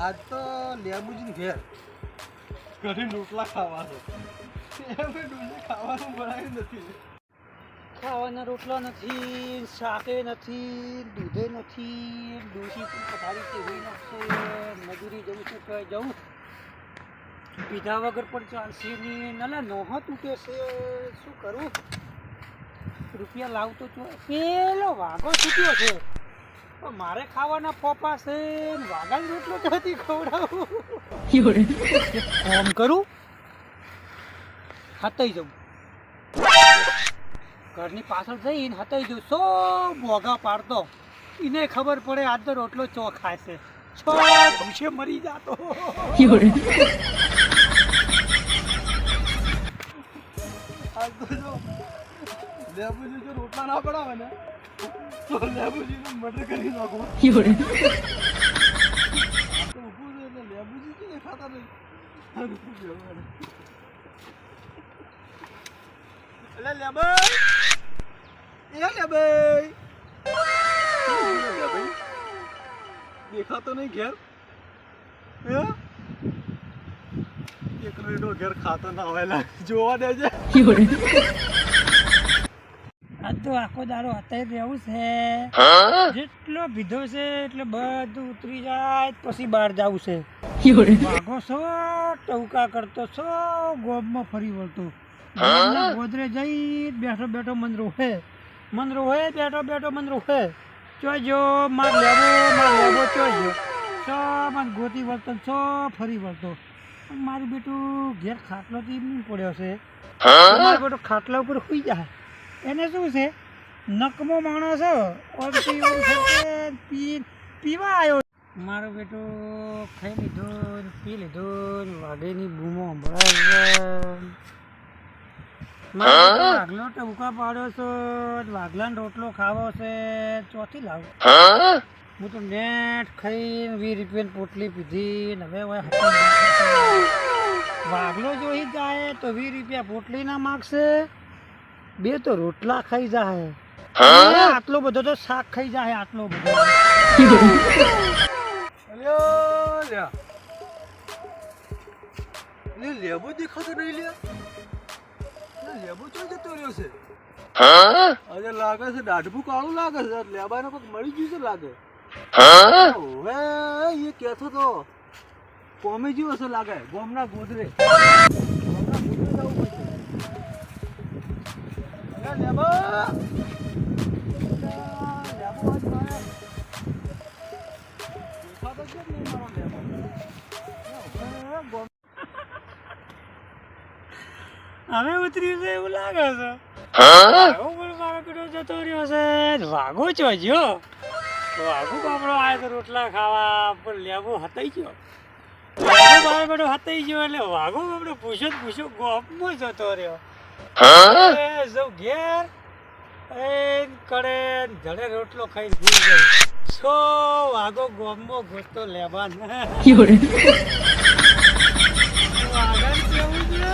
આજ તો લેબુજી ઘેર ઘરે રોટલા ખાવા છે એમ ડુંગળી ખાવાનું બનાવ્યું નથી. ખાવાના રોટલા નથી, શાકે નથી, દૂધે નથી ડોસી પથારી હોઈ નાખશે, મજૂરી જવું છે કે જવું? પીધા વગર પણ ચાલશે નહીં ના નોહા તૂટે છે, શું કરું? રૂપિયા લાવતો પેલો વાઘો છૂટ્યો છે. મારે ખાવાના પોપા છે ને વાઘાની રોટલો હતી ખવડાવું. ફોન કરું? હતાઈ જવું ઘરની પાછળ જઈને હતાઈ જવું સો મોગા પાડતો. એને ખબર પડે આજ તો રોટલો ચો ખાય છે. છો ભૂસે મરી જાતો. તો રોટલા ના પડાવે ને. તો કરી નાખો તો ઊભું છે એટલે દેખાતો નહીં ઘેર હે એકલો એનો ઘેર ખાતો ના હોય. જોવા દેજે આજ તો આખો દારો અત્યારે રહેવું છે. જેટલો પીધો છે એટલે બધું ઉતરી જાય પછી બહાર જવું છે. વાઘો સો ટવકા કરતો સો ગોબમાં ફરી વળતો. ગોદરે જઈ બેઠો બેઠો મન રોહે. મન રોહે બેઠો બેઠો મન રોહે. ચોજો માર લેવો માર લેવો ચોજો. સો મન ગોતી વળતો સો ફરી વળતો. મારું બેટું ઘેર ખાટલો થી પડ્યો છે. મારું બેટું ખાટલા ઉપર સુઈ જાય. એને શું છે? નકમો માણસ પીવા આવ્યો મારો બેટો ખાઈ લીધો પી લીધો વાઘેની બૂમો વાઘલો ટબુકા પાડ્યો છો ને વાઘલાનો રોટલો ખાવો છે. ચોથી લાવો. હું? તો નેટ ખાઈને વીસ રૂપિયાની પોટલી પીધી ને હવે. વાઘલો જોઈ જાય તો વીસ રૂપિયા પોટલી ના માગશે? બે તો રોટલા ખાઈ જાય આટલો બધો તો શાક ખાઈ જાય આટલો બધો. લેબુ દેખાતો નહીં લે લેબુ ચો જતો રહ્યો છે? અરે લાગે છે દાઢબું કાળું લાગે છે. લેબાને કોક મળી ગયું છે લાગે. હવે એ કહેતો તો. કોમી જેવો છે લાગે. ગોમના ગોદરે. ગોમ ઉતર્યું છે એવું લાગે છે. વાઘો મારો પેલો જતો રહ્યો છે. વાઘો ચોજ્યો વાઘો બાપડો આયો તો રોટલા ખાવા, પણ લેવો હતાઈ ગયો. મારો બેટો હતાઈ ગયો એટલે વાઘો બાપડો પૂછો પૂછો ગોપમાં જતો રહ્યો. એ જઉં ઘેર એ કરે જડે રોટલો ખાઈને ભૂલી ગઈ છો વાઘો ગોમમાં ગોતતો લેવાન. વાઘાને કેવું છે?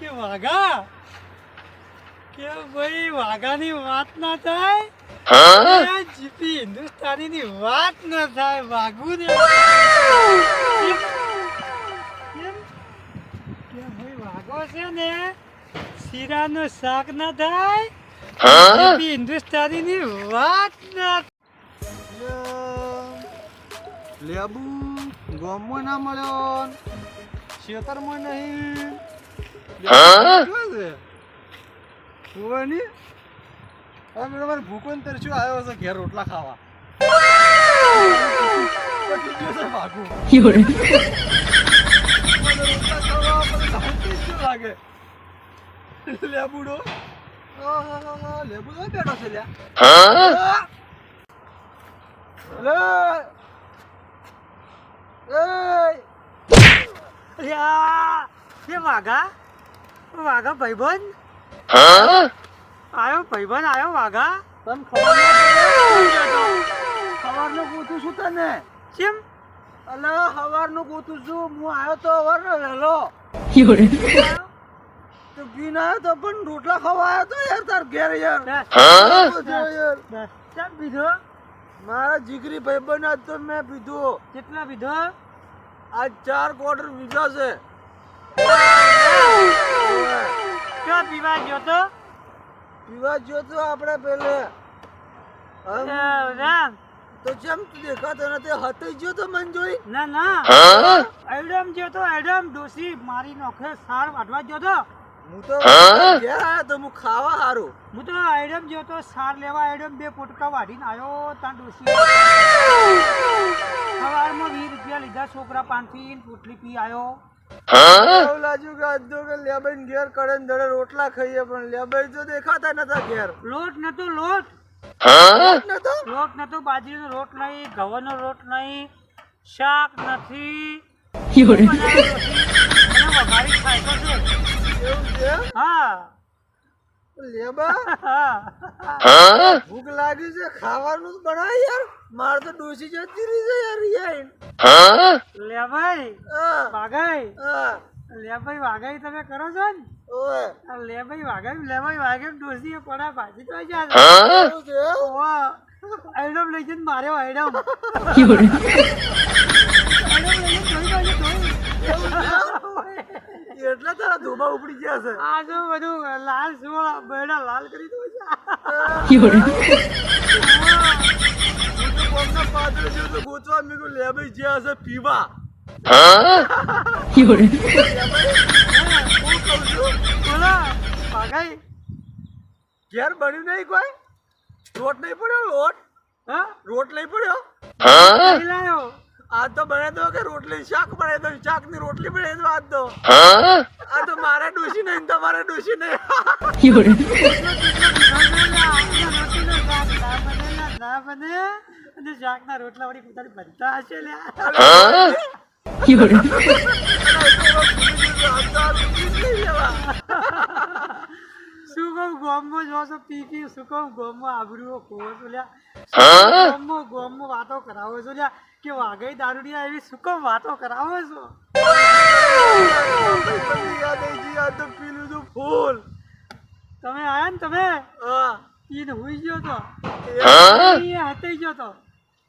કે વાઘા? કે ભાઈ વાઘાની વાત ના થાય? એ હિન્દુસ્તાની હિન્દુસ્તાનીની વાત ના થાય વાઘું ને. ભાઈ વાઘો છે ને શીરાનું શાક ના થાય? હિન્દુસ્તાની ની વાત ના લેબુ ગોમમાં ના મળ્યો ખેતરમાં નહીં. શું ભુવાની હવે મેં તમારે ભૂકો ને તરસ્યો આવ્યો છે ઘેર રોટલા ખાવા? ભાગું. મને રોટલા ખાવા મને શાંતિ જ લાગે લેબુડો? લેબુડો બેઠો છે લ્યા. એ વાઘા? વાઘા ભાઈબંધ? આયો ભાઈબંધ આયો વાઘા? તને ખબર ખબરનું પૂછું છું તને. કેમ અલે સવારનું પૂછું છું. હું આવ્યો તો વરનો વહેલો. તો પીને આવ્યો તો પણ રોટલા ખાવા આવ્યો તો યાર તાર ઘેર યાર. કેમ પીધો? મારા જીગરી ભાઈબંધ આજ તો મેં પીધું. કેટલા પીધો? આ ચાર ક્વાર્ટર પીધા છે. ક્યાં પીવા ગયો તો? પીવા ગયો તો આપણે પેલે. રામ. તો જેમ તું દેખાતો નથી હતે જો તો મન જોઈ. ના ના. એડમ ગયો તો એડમ ડોસી મારી નોખે સાર વાટવા ગયો તો. હું તો ઘેર તો હું ખાવા હારું. હું તો આઈડમ ગયો તો સાર લેવા એડમ બે પોટકા વાઢીને આવ્યો ત્યાં ડોસી સવારમાં વીસ રૂપિયા લીધા છોકરા પાનથી પોટલી પી આવ્યો એવું લાગ્યું કે આજુ કે લેબાઈ ઘેર કડે ને દડે રોટલા ખાઈએ પણ લેબાઈ તો દેખાતા નતા ઘેર. લોટ નતો લોટ. નતો? લોટ નતો બાજરીનો રોટ નહીં ઘઉંનો રોટ નહીં શાક નથી. વઘારી ખાય છે. એવું છે હા. લેબા? હા. ભૂખ લાગી છે ખાવાનું જ બનાય યાર. મારે તો ડોસી જતી રહી છે યાર યાર લે ભાઈ હા. વાઘાઈ. લે ભાઈ વાઘાઈ તમે કરો છો ને? ઓય લે ભાઈ વાઘાઈ લે ભાઈ વાઘાઈ ડોસી પડા ભાજી તો જાય એવું આઈડમ લઈ જઈને માર્યો આઈડમ. આઈડમ લઈ જઈને ધોઈ ધોઈ ધોઈ. એટલા તારા ધોબા ઉપડી ગયા છે. આ જો બધું લાલ સુવા બેડા લાલ કરી દો છે. કોમના પાદરે જેવું તો ગોતવા મીઠું લેબાઈ જ્યાં છે પીવા હું. કહું છું બોલો ઘેર બન્યું નહીં કોઈ? લોટ નહીં પડ્યો? લોટ? હા? રોટ નહીં પડ્યો? લાયો. આજ તો બને દો કે રોટલી શાક બને દો શાકની રોટલી બને દો આજ તો. આ તો મારે ડોસી નહીં, તમારે ડોસી નહીં. હશે શું કહું, ગોમમાં આબરૂઓ ખોવો છો વાતો કરાવો છો લ્યા. કે વાઘઈ દારૂડિયા એવી શું વાતો કરાવો છો ફૂલ તમે આયા ને તમે હા પીને હુઈ ગયો તો એ હતાઈ ગયો તો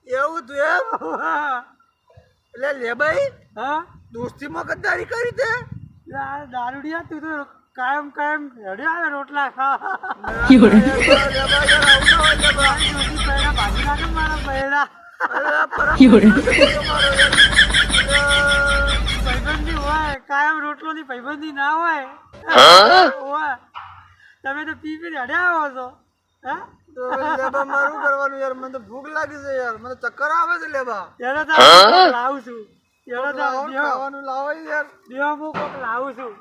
એવું તું એમ એટલે એટલે લેબાઈ હા દોસ્તીમાં ગદ્દારી કરી તે દારૂડિયા તું તો કાયમ કાયમ રડ્યો આવે રોટલા ખા ભાજી નાખે મારા પૈડા અરે પરમ તમારો યાર. ભાઈબંધી હોય કાયમ રોટલોની ભાઈબંધી ના હોય. હોય. તમે તો પી પી હેડ્યા આવો છો. હા? તો લેબા મારું કરવાનું યાર મને તો ભૂખ લાગી છે યાર. મને ચક્કર આવે છે લેવા લાવું છું. ખાવાનું લાવો યાર. દેવો હું કોક લાવું છું.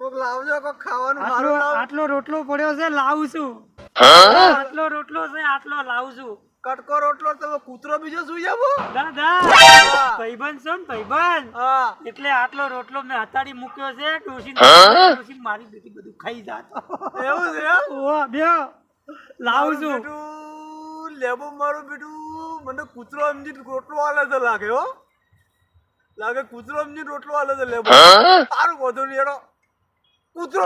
કોક લાવજો કોક ખાવાનું મારું આટલો રોટલો પડ્યો છે લાવું છું. આટલો રોટલો છે આટલો લાવું છું. કટકો રોટલો તમે કૂતરો બીજો સુઈ જાવ દાદા ભાઈબંધ છો ને ભાઈબંધ. એટલે આટલો રોટલો મેં હતાડી મૂક્યો છે ડોસી ડોસી મારી બેટી બધું ખાઈ જાતો. એવું છે? ઓ બ્યો લાવું છું. લેબો મારું બેટું. મને કૂતરો સમજી રોટલો આલે છે લાગે હો. લાગે કૂતરો સમજી રોટલો આલે છે લેબો સારું વધુ નહીં કૂતરો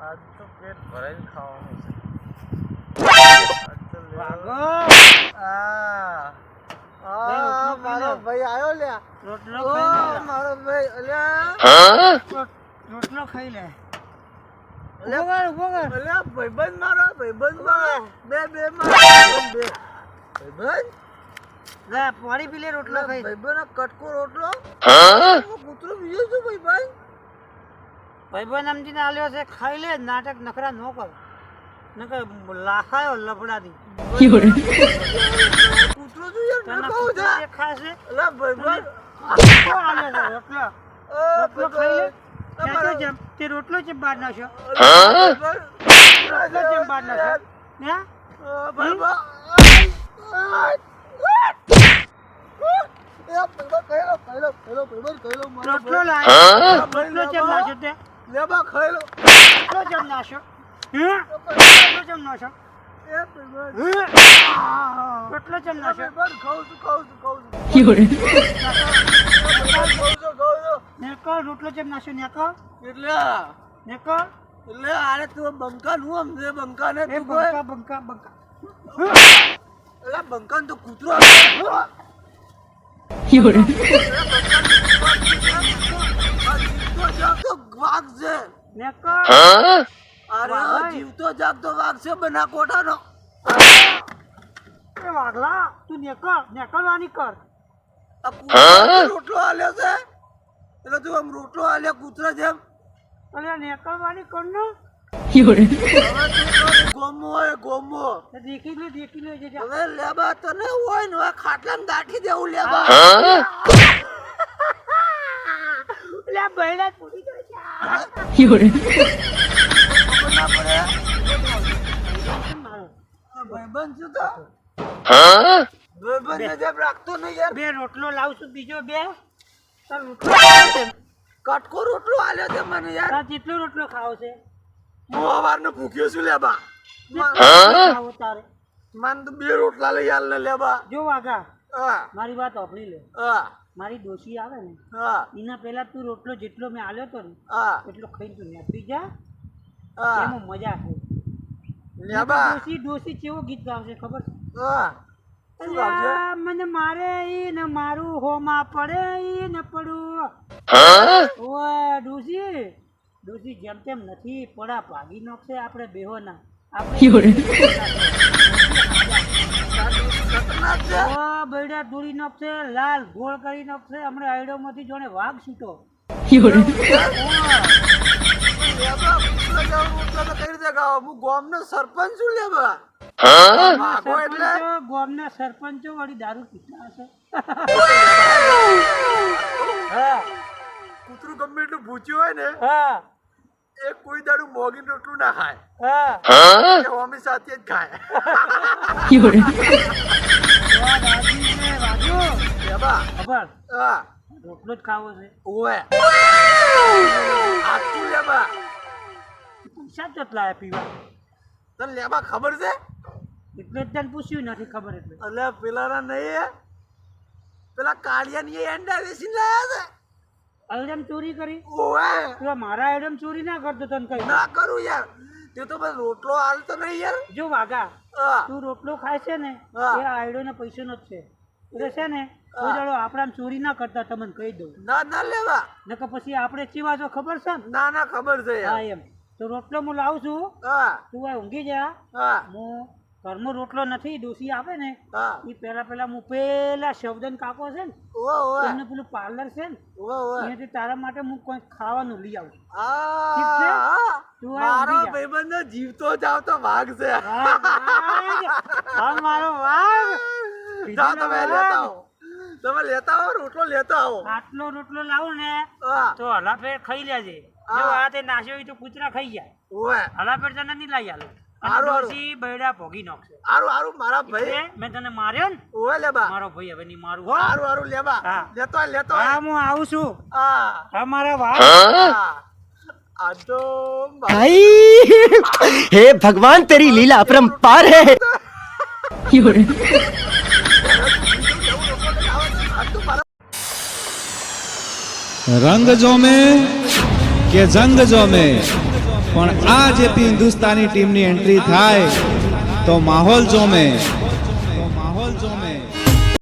આજ તો પેટ ભરાઈને ખાવાનું વાગો. આ આ મારો ભાઈ આયો લે. રોટલો ખાઈ મારો ભાઈ અલ્યા રોટલો ખાઈ લે. અલ્યા, ઊભો કર, ઊભો કર. અલ્યા ભાઈબંધ મારો ભાઈબંધ મારો. બે બે મારો. ભાઈબંધ બે. ભાઈબંધ? લે, પાણી પી લે રોટલો ખાઈ. ભાઈબંધ કટકો રોટલો. હું? કૂતરો બીજો છું ભાઈબંધ. ભાઈબંધ સમજીને આલ્યો છે ખાઈ લે નાટક નખરા ન કર. નકર લાખાયો લફડાથી. કૂતરો યાર ના રોટલો ખાઈ લે. જેમ તે રોટલો બહાર નાખ્યો? રોટલો બહાર નાખ્યો? હે ખાઈ લો, રોટલો લાવ્યો રોટલો ચેમ નાખ્યો તે? લેબા ખાઈ લો. રોટલો ચેમ નાખ્યો? હે રોટલો ચમ નો છો કેટલો ચમ નો છો? ખાઉં છું ખાઉં છું? ખાઉં છું નેકો રોટલો ચમ નાશો નેકો એટલે નેકો એટલે અરે તું બંકા નું સમજે બંકા ને તું બંકા. બંકા બંકા એટલે બંકા તો કૂતરો વાઘ છે નેકો અરે. જીવતો જાગતો વાઘ છે બના કોઠાનો. એ વાઘલા તું નેકળ નેકળવાની કર. રોટલો આલ્યો છે? એટલે તું આમ રોટલો આલ્યો કૂતરા જેમ. અરે નેકળવાની કર ને. ગોમો હોય ગોમો. દેખી લે દેખી લે જે હવે લેબા તને હોય ને હવે ખાટલામાં દેવું લેબા. લે બૈડા તૂટી જાય ખબર ના પડે બે રોટલો લાવશું બીજો બે. તાર રોટલો કટકો રોટલો આલ્યો છે મને યાર. જેટલો રોટલો ખાવો છે? હું સવારનો ભૂખ્યો છું લેબા ખાવો તારે. મને તો બે રોટલા લઈ આલ ને લેબા જો વાગા હા. મારી વાત સાંભળી લે. હા. મારી ડોશી આવે ને હા. એના પહેલા તું રોટલો જેટલો મેં આલ્યો તો ને હા. એટલો ખાઈ તું નેપી જા. એમાં મજા છે ડોશી ડોશી કેવો ગીત ગાવશે ખબર? છે હા. શું ગાવશે? અલ્યા, મને મારે ઈ ને મારું હોમાં પડે ઈ ને પડું. ઓય ડોશી. ડોશી જેમ તેમ નથી પડા ભાગી નાખશે આપણે બેહોના. આપણે ખતરનાક છે ઓ બૈડા દોડી નાખશે લાલ ગોળ કરી નાખશે. હમણાં આઈડોમાંથી જોણે વાઘ છૂટો લેબા કૂતરો જેવો રોટલો તો કઈ રીતે ગાવો સરપંચ છું લેબા માગો એટલે? સરપંચો ગામના સરપંચો વાળી દારૂ પીતા હશે. હા. કૂતરું ગમે એટલું ભૂચ્યું હોય ને હા. એ કોઈ દાડું મોગી રોટલું ના ખાય. હા. એ હોમી સાથે જ ખાય. દાદી છે, લેબા ખબર હા. રોટલો જ ખાવો છે. ઓવે. આખું લેબા પૈસા કેટલા આયા પીવા? તને લેબા ખબર છે? એટલે જ તને પૂછ્યું નથી ખબર એટલે. અલે પેલાના નહીં પેલા કાળિયાની એન્ડા વેચીને લાયા આઈડમ ચોરી કરી? ઓએ તો મારા એડમ ચોરી ના કરતો તને કઈ? ના કરું યાર. તે તો બસ રોટલો હાલતો નહીં યાર. જો વાગા તું રોટલો ખાય છે ને. એ આયડો ને પૈસો નો જ છે. એટલે છે ને કોઈ દાડો આપણા ચોરી ના કરતા તમને કહી દઉં. ના ના લેવા નકર પછી આપણે ચીવા જો ખબર છે ને? ના ના ખબર છે હા એમ. તો રોટલો હું લાવું છું? તું આ ઊંઘી જા. હા. ઘરમાં રોટલો નથી ડોસી આવે ને. એ પેલા પેલા હું પેલા શબ્દન કાકો છે ને એમને પેલું પાર્લર છે ને અહીંયાથી તારા માટે હું કોઈ ખાવાનું લઈ આવું. છે? તું મારો ભાઈબંધ જીવતો જાવ તો વાઘ છે. હા મારો વાઘ. જાઓ તમે. લેતા આવો. તમે લેતા આવો રોટલો લેતા આવો. આટલો રોટલો લાવું ને તો હલાફે ખાઈ લેજે. આ તે નાશ્યો તો કૂતરા ખાઈ જાય. ઓય. હલા પેટ તને નહીં લઈ આલો. આરો આરોસી બૈડા ભોગી નાખશે. આરો આરો મારા ભાઈ. મેં તને માર્યો ને? ઓય લેબા મારો ભાઈ હવે નહીં મારું આરો આરો લેબા લેતો લેતો હા હું આવું છું. હા. તમારા વાહ. ભાઈ હે ભગવાન તેરી લીલા અપરંપાર હે. રંગ જો મેં કે જંગ જોમે. પણ આ જે હિન્દુસ્તાની ટીમની એન્ટ્રી થાય તો માહોલ જોમે.